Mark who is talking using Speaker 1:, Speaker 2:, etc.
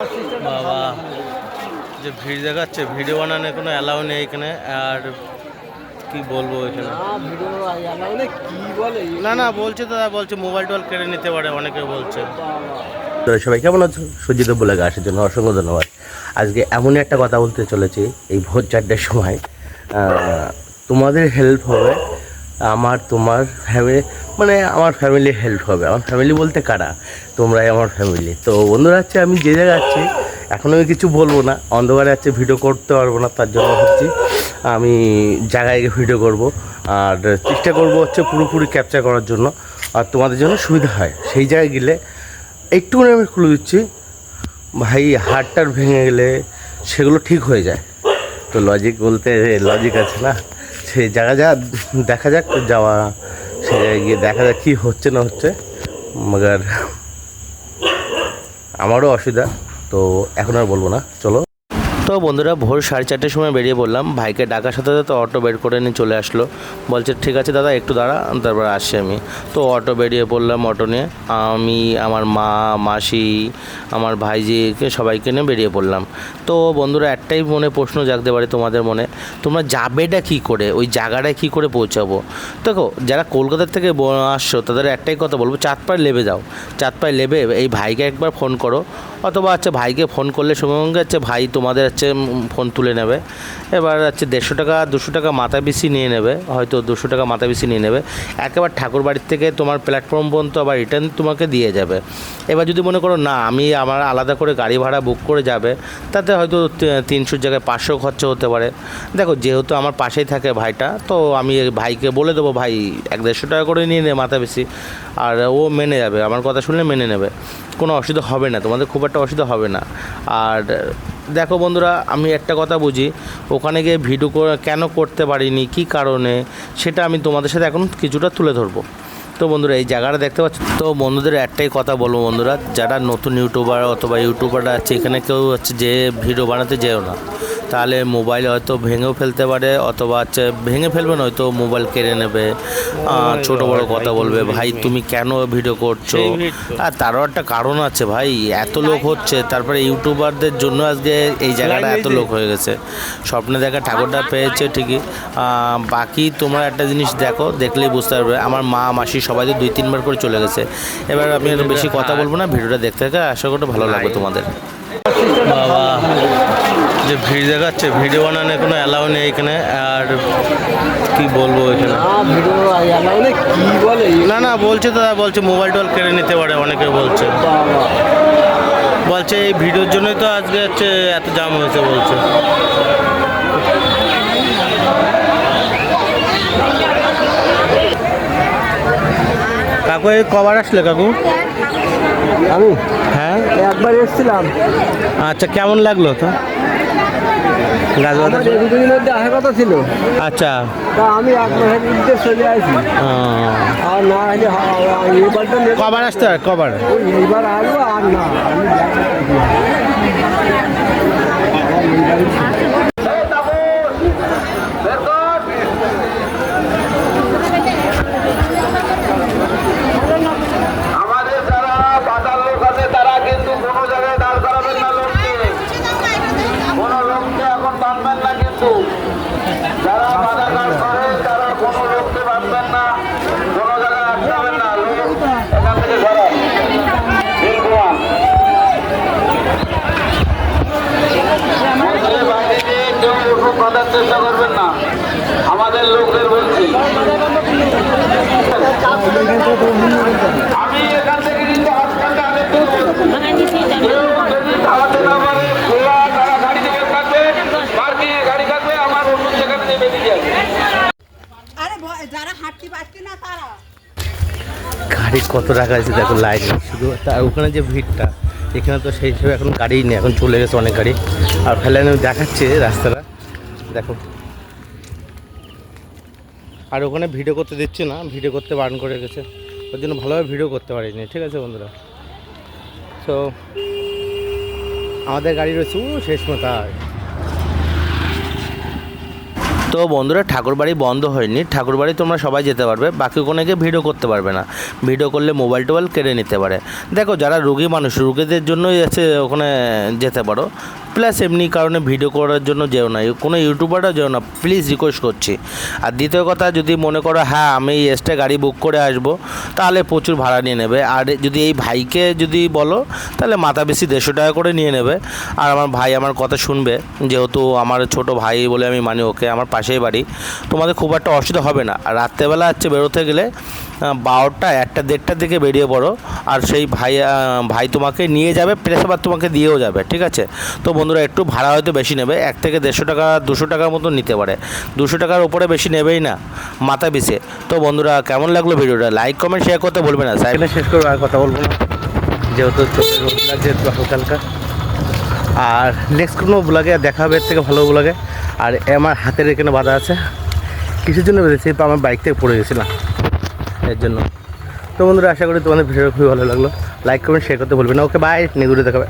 Speaker 1: বাবা যে ভিড় দেখাচ্ছে ভিডিও বানানোর কোনো অ্যালাউ নেই এখানে আর কি বলব এখানে?
Speaker 2: না ভিডিও নেই বলে?
Speaker 1: না না বলছে দাদা বলছে মোবাইল টোবাইল কেড়ে নিতে পারে অনেকে বলছে।
Speaker 3: সবাই কেমন আছো? সজ্জিত বলে আসার জন্য অসংখ্য ধন্যবাদ। আজকে এমনই একটা কথা বলতে চলেছি এই ভোর চারটের সময়। তোমাদের হেল্প হবে আমার তোমার ফ্যামিলি মানে আমার ফ্যামিলি হেল্প হবে। আমার ফ্যামিলি বলতে কারা? তোমরাই আমার ফ্যামিলি তো বন্ধুরা হচ্ছে আমি যে জায়গায় আছি, এখন আমি কিছু বলব না। অন্ধকারে আছে ভিডিও করতে পারব না, তার জন্য ভাবছি আমি জায়গায় গিয়ে ভিডিও করব। আর চেষ্টা করব হচ্ছে পুরোপুরি ক্যাপচার করার জন্য। আর তোমাদের জন্য সুবিধা হয়। সেই জায়গায় গেলে একটুখানি আমি খুলে দিচ্ছি, ভাই হাড়টার ভেঙে গেলে সেগুলো ঠিক হয়ে যায়। তো লজিক বলতে লজিক আছে না? সেই জায়গা যা দেখা যাক, যাওয়া সে জায়গায় গিয়ে দেখা যাক কী হচ্ছে না হচ্ছে। মগার, আমারও অসুবিধা, তো এখন আর বলব না। চলো। তো বন্ধুরা ভোর সাড়ে চারটের সময় বেরিয়ে পড়লাম। ভাইকে ডাকার সাথে সাথে অটো বের করে নিয়ে চলে আসলো। বলছে, ঠিক আছে দাদা, একটু দাঁড়া, তারপর আসছি আমি। তো অটো বেরিয়ে পড়লাম অটো নিয়ে। আমি, আমার মা, মাসি, আমার ভাইজিকে সবাইকে নিয়ে বেরিয়ে পড়লাম। তো বন্ধুরা, একটাই মনে প্রশ্ন জাগতে পারে তোমাদের মনে। তোমরা যাবেটা কী করে? ওই জায়গাটায় কী করে পৌঁছাবো? দেখো, যারা কলকাতার থেকে আসছো, তাদের একটাই কথা বলব, চাঁদপাড় লেবে যাও। চাঁদপাড় লেবে, এই ভাইকে একবার ফোন করো। অথবা আচ্ছা ভাইকে ফোন করলে সঙ্গে হচ্ছে ভাই তোমাদের হচ্ছে ফোন তুলে নেবে। এবার হচ্ছে দেড়শো টাকা, দুশো টাকা মাথা বেশি নিয়ে নেবে। হয়তো দুশো টাকা মাথা বেশি নিয়ে নেবে। একেবারে ঠাকুর বাড়ির থেকে তোমার প্ল্যাটফর্ম পর্যন্ত আবার রিটার্ন তোমাকে দিয়ে যাবে। এবার যদি মনে করো, না, আমি আমার আলাদা করে গাড়ি ভাড়া বুক করে যাবে, তাতে হয়তো তিনশোর জায়গায় পাঁচশো খরচা হতে পারে। দেখো, যেহেতু আমার পাশেই থাকে ভাইটা, তো আমি ভাইকে বলে দেবো, ভাই, এক দেড়শো টাকা করে নিয়ে নে মাথা বেশি আর ও মেনে যাবে। আমার কথা শুনলে মেনে নেবে। কোনো অসুবিধা হবে না, তোমাদের খুব একটা অসুবিধা হবে না। আর দেখো বন্ধুরা, আমি একটা কথা বুঝি, ওখানে গিয়ে ভিডিও কেন করতে পারিনি, কি কারণে, সেটা আমি তোমাদের সাথে এখন কিছুটা তুলে ধরবো। তো বন্ধুরা, এই জায়গাটা দেখতে পাচ্ছ, তো বন্ধুদের একটাই কথা বলব বন্ধুরা, যারা নতুন ইউটিউবার অথবা ইউটিউবাররা আছে, এখানে কেউ হচ্ছে যে ভিডিও বানাতে যেও না। তাহলে মোবাইল হয়তো ভেঙেও ফেলতে পারে অথবা হচ্ছে ভেঙে ফেলবে না হয়তো মোবাইল কেড়ে নেবে। ছোট বড় কথা বলবে ভাই তুমি কেন ভিডিও করছ। আর তারও একটা কারণ আছে ভাই এত লোক হচ্ছে তারপরে ইউটিউবারদের জন্য আজকে এই জায়গাটা এত লোক হয়ে গেছে। স্বপ্নে দেখা ঠাকুরটা পেয়েছে ঠিকই। বাকি তোমরা একটা জিনিস দেখো দেখলেই বুঝতে পারবে। আমার মা মাসি সবাই তো দুই তিনবার করে চলে গেছে। এবার আমি বেশি কথা বলব না ভিডিওটা দেখতে থাকে আশা করি ভালো লাগবে তোমাদের।
Speaker 1: বাবা। যে ভিড় দেখাচ্ছে ভিডিও বানানোর কোনো অ্যালাউ নেই এখানে আর কি বলব এখানে?
Speaker 2: না
Speaker 1: না না বলছে দাদা বলছে মোবাইল টোবাইল কেড়ে নিতে পারে অনেকে বলছে। বলছে এই ভিডিওর জন্যই তো আজকে হচ্ছে এত জাম হয়েছে বলছে। কাকু এই কবার আসলে কাকু?
Speaker 2: আমি?
Speaker 1: হ্যাঁ?
Speaker 2: একবার এসেছিলাম।
Speaker 1: আচ্ছা কেমন লাগল তো? গাছ
Speaker 2: আমার
Speaker 1: বাঁধা
Speaker 2: এই দুদিনের মধ্যে আসার কথা ছিল।
Speaker 1: আচ্ছা।
Speaker 2: তা আমি এক মাসের মধ্যে চলে আসি। আর না হলে এইবারটা
Speaker 1: কবার আসতে হয়? কবার?
Speaker 2: এইবার আসব আর না আমি
Speaker 4: আমাদের যারা বাজার লোক আছে তারা কিন্তু কোনো জায়গায় দাঁড় করাবেন না লোককে কোনো লোককে এখন বাঁধবেন না কিন্তু যারা বাজার দাঁড় করে তারা কোনো লোককে বাঁধবেন না কোনো জায়গায় আটকাবেন না লোক এখান থেকে সরান নীলকুমার মন্দিরের বাইরে দিয়ে কেউ ওষুধ বাঁধার চেষ্টা করবেন না আমাদের লোকদের বলছি আমি এখান থেকে কিন্তু হাসপাতালে আগে কেউ যদি দাঁড়াতে না পারে খোলা তারা গাড়ি থেকে থাকবে পার্কিং এ গাড়ি থাকবে আমার অন্য জায়গাতে দিয়ে বেরিয়ে যাবে
Speaker 5: আরে ভয়-
Speaker 3: গাড়ি কত টাকা আছে দেখো লাইন শুধু তার ওখানে যে ভিড়টা, এখানে তো সেই হিসেবে এখন গাড়িই নেই, এখন চলে গেছে অনেক গাড়ি। আর ফেলে দেখাচ্ছে রাস্তাটা, দেখো।
Speaker 1: আর ওখানে ভিডিও করতে দিচ্ছে না, ভিডিও করতে বারণ করে গেছে ওর জন্য ভালোভাবে ভিডিও করতে পারিনি, ঠিক আছে বন্ধুরা? তো আমাদের গাড়ি রয়েছে, ও, শেষ মাথায়
Speaker 3: তো বন্ধুরা ঠাকুরবাড়ি বন্ধ হয়নি। ঠাকুরবাড়ি তোমরা সবাই যেতে পারবে, বাকি কোনো গিয়ে ভিডিও করতে পারবে না। ভিডিও করলে মোবাইল টোবাইল কেড়ে নিতে পারে। দেখো, যারা রুগী মানুষ, রুগীদের জন্যই আছে ওখানে যেতে পারো। প্লাস এমনি কারণে ভিডিও করার জন্য যেও না। কোনো ইউটিউবাররা যেও না প্লিজ রিকোয়েস্ট করছি। আর দ্বিতীয় কথা, যদি মনে করো হ্যাঁ আমি এক্সট্রা গাড়ি বুক করে আসব, তাহলে প্রচুর ভাড়া নিয়ে নেবে। আর যদি এই ভাইকে যদি বলো, তাহলে মাথা বেশি দেড়শো টাকা করে নিয়ে নেবে। আর আমার ভাই আমার কথা শুনবে, যেহেতু আমার ছোট ভাই বলে আমি মানি ওকে, আমার পাশেই বাড়ি। তোমাদের খুব একটা অসুবিধা হবে না। আর রাত্রেবেলা হচ্ছে বেরোতে গেলে বারোটা, একটা দেড়টার দিকে বেরিয়ে পড়ো। আর সেই ভাই ভাই তোমাকে নিয়ে যাবে প্লেস আবার তোমাকে দিয়েও যাবে, ঠিক আছে? তো বন্ধুরা, একটু ভাড়া হয়তো বেশি নেবে, এক থেকে দেড়শো টাকা, দুশো টাকার মতো নিতে পারে। দুশো টাকার উপরে বেশি নেবেই না, মাথা পিছে। তো বন্ধুরা, কেমন লাগল ভিডিওটা? লাইক কমেন্ট শেয়ার করতে বলবে না সাইকেলে শেষ করব, আর কথা বলব না। যেহেতু রোদ লাগছে হালকা হালকা আর নেক্সট কোনো ব্লগে দেখা হবে, এর থেকে ভালো ব্লগে আর আমার হাতের এখানে বাধা আছে। কিসের জন্য বেঁধেছি আমার বাইক থেকে পড়ে গেছিলাম। এর জন্য। তো বন্ধুরা, আশা করি তোমাদের ভিডিও খুবই ভালো লাগল। লাইক করবেন শেয়ার করতে বলবে না। ওকে বাই নিগুড়ে দেখাবে।